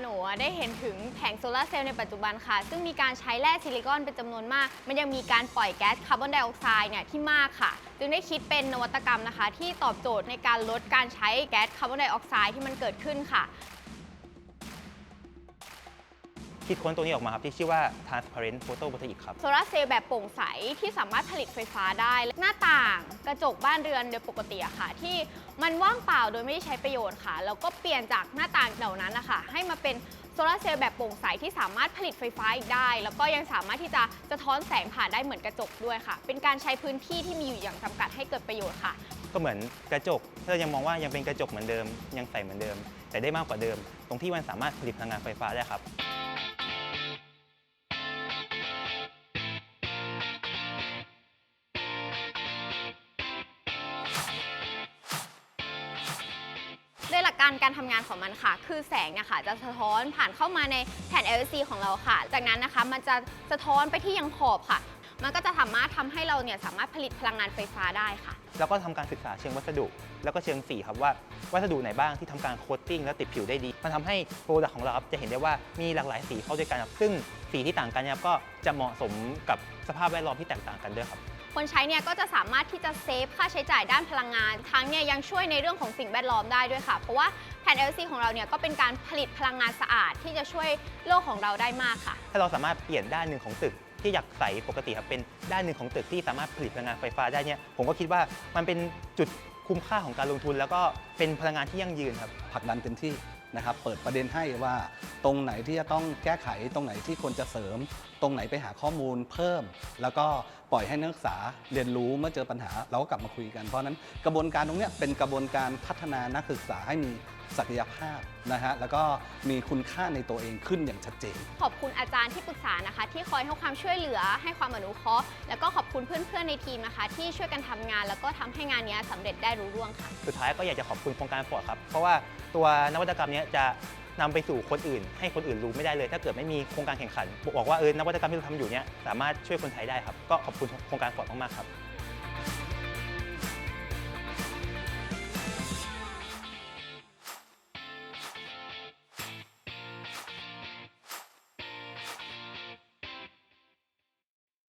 หนูได้เห็นถึงแผงโซลาร์เซลล์ในปัจจุบันค่ะ ซึ่งมีการใช้แร่ซิลิคอนเป็นจำนวนมาก มันยังมีการปล่อยแก๊สคาร์บอนไดออกไซด์เนี่ยที่มากค่ะ จึงได้คิดเป็นนวัตกรรมนะคะ ที่ตอบโจทย์ในการลดการใช้แก๊สคาร์บอนไดออกไซด์ที่มันเกิดขึ้นค่ะ คิดค้นตัวนี้ออกมาครับที่ชื่อว่า transparent photovoltaic ครับ โซลาร์เซลล์แบบโปร่งใสที่สามารถผลิตไฟฟ้าได้ หน้าต่างกระจกบ้านเรือนโดยปกติอะค่ะ ที่มันว่างเปล่าโดยไม่ได้ใช้ประโยชน์ค่ะ แล้วก็เปลี่ยนจากหน้าต่างเหล่านั้นนะคะให้มาเป็นโซลาร์เซลล์แบบโปร่งใสที่สามารถผลิตไฟฟ้าอีกได้ แล้วก็ยังสามารถที่จะสะท้อนแสงผ่านได้เหมือนกระจกด้วยค่ะ เป็นการใช้พื้นที่ที่มีอยู่อย่างจำกัดให้เกิดประโยชน์ค่ะ ก็เหมือนกระจกถ้าเรายังมองว่ายังเป็นกระจกเหมือนเดิม ยังใสเหมือนเดิม แต่ได้มากกว่าเดิม ตรงที่มันสามารถผลิตพลังงานไฟฟ้าได้ครับ โดยหลักการการทำงานของมันค่ะ คือแสงเนี่ยค่ะจะสะท้อนผ่านเข้ามาในแผ่น LCD ของเราค่ะ จากนั้นนะคะมันจะสะท้อนไปที่ยังขอบค่ะ มันก็จะสามารถทำให้เราเนี่ยสามารถผลิตพลังงานไฟฟ้าได้ค่ะ แล้วก็ทำการศึกษาเชิงวัสดุ แล้วก็เชิงสีครับว่าวัสดุไหนบ้างที่ทำการโคตติ้งแล้วติดผิวได้ดี มันทำให้โปรดักต์ของเราครับจะเห็นได้ว่ามีหลากหลายสีเข้าด้วยกันครับซึ่งสีที่ต่างกันเนี่ยก็จะเหมาะสมกับสภาพแวดล้อมที่แตกต่างกันด้วยครับ คนใช้เนี่ยก็จะสามารถที่จะเซฟค่าใช้จ่ายด้านพลังงาน ทั้งเนี่ยยังช่วยในเรื่องของสิ่งแวดล้อมได้ด้วยค่ะ เพราะว่าแผ่น LCD ของเราเนี่ยก็เป็นการผลิตพลังงานสะอาดที่จะช่วยโลกของเราได้มากค่ะ ถ้าเราสามารถเปลี่ยนด้านหนึ่งของตึกที่อยากใสปกติครับเป็นด้านหนึ่งของตึกที่สามารถผลิตพลังงานไฟฟ้าได้เนี่ยผมก็คิดว่ามันเป็นจุดคุ้มค่าของการลงทุน แล้วก็เป็นพลังงานที่ยั่งยืนครับ ผลักดันเต็มที่ นะครับเปิดประเด็นให้ว่าตรงไหนที่จะต้องแก้ไขตรงไหนที่ควรจะเสริม ตรงไหนไปหาข้อมูลเพิ่ม แล้วก็ปล่อยให้นักศึกษาเรียนรู้เมื่อเจอปัญหาเราก็กลับมาคุยกันเพราะฉะนั้นกระบวนการตรงเนี้ยเป็นกระบวนการพัฒนานักศึกษาให้มีศักยภาพนะฮะแล้วก็มีคุณค่าในตัวเองขึ้นอย่างชัดเจน ขอบคุณอาจารย์ที่ปรึกษานะคะ ที่คอยให้ความช่วยเหลือให้ความอนุเคราะห์แล้วก็ขอบคุณเพื่อนๆในทีมนะคะ ที่ช่วยกันทำงาน แล้วก็ทำให้งานเนี้ยสำเร็จได้รุ่ร่วงค่ะ สุดท้ายก็อยากจะขอบคุณโครงการฟอร์ดครับ เพราะว่าตัวนวัตกรรมเนี้จะนำไปสู่คนอื่น ให้คนอื่นรู้ไม่ได้เลย ถ้าเกิดไม่มีโครงการแข่งขันบอกว่าเออนวัตกรรมที่เราทำอยู่เนี้ยสามารถช่วยคนไทยได้ครับก็ขอบคุณโครงการฟอร์ดมากๆครับ